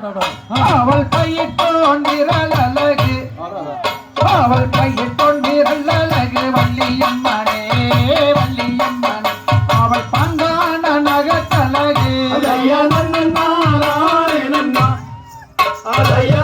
அவள் கையிட்டோன் விரல் அழகு. அவள் கையிட்டோன் விரல் அழகு. வள்ளியம்மனே வள்ளியம்மனே அவள் பங்கான நகத்தழகு. அதையா நன்னா. அதையா